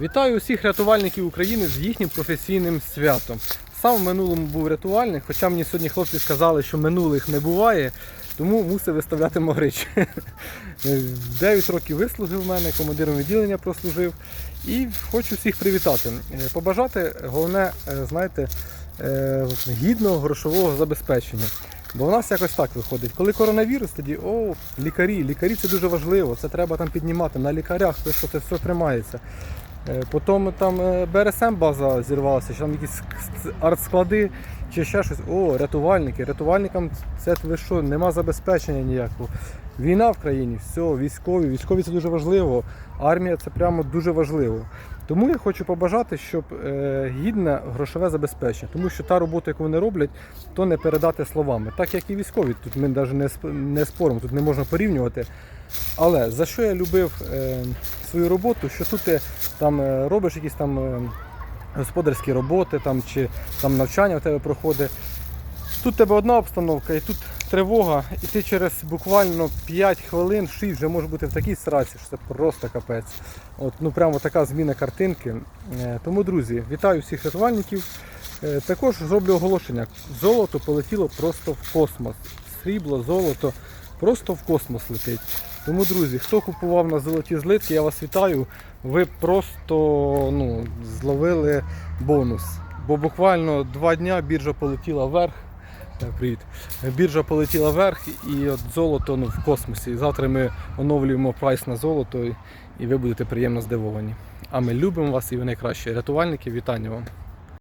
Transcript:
Вітаю усіх рятувальників України з їхнім професійним святом. Сам в минулому був рятувальник, хоча мені сьогодні хлопці сказали, що минулих не буває, тому мусив виставляти могрич. 9 років вислужив в мене, командиром відділення прослужив. І хочу всіх привітати. Е, Побажати, головне, е, знаєте, е, гідного грошового забезпечення. Бо в нас якось так виходить. Коли коронавірус, тоді о, лікарі, лікарі це дуже важливо, це треба там піднімати. На лікарях це все тримається. Е, Потім там е, БРСМ база зірвалася, чи там якісь артсклади чи ще щось. О, рятувальники. Рятувальникам це ви що, нема забезпечення ніякого. Війна в країні, все, військові. Військові це дуже важливо. Армія це прямо дуже важливо. Тому я хочу побажати, щоб е, гідне грошове забезпечення, тому що та робота, яку вони роблять, то не передати словами. Так як і військові, тут ми навіть не, споримо, тут не можна порівнювати. Але за що я любив е, свою роботу, що тут ти там е, робиш якісь там господарські роботи там, чи там навчання у тебе проходить. Тут тебе одна обстановка, і тут тривога, і ти через буквально 5 хвилин, 6 вже може бути в такій сраці, що це просто капець. От, ну прямо така зміна картинки. Е, Тому, друзі, вітаю всіх рятувальників. Е, Також зроблю оголошення. Золото полетіло просто в космос. Срібло, золото просто в космос летить. Тому, друзі, хто купував на золоті злитки, я вас вітаю. Ви просто ну, зловили бонус. Бо буквально два дня біржа полетіла вверх. Привіт. Біржа полетіла вверх і от золото ну, в космосі. Завтра ми оновлюємо прайс на золото і- ви будете приємно здивовані. А ми любимо вас і ви найкращі. Рятувальники, вітання вам.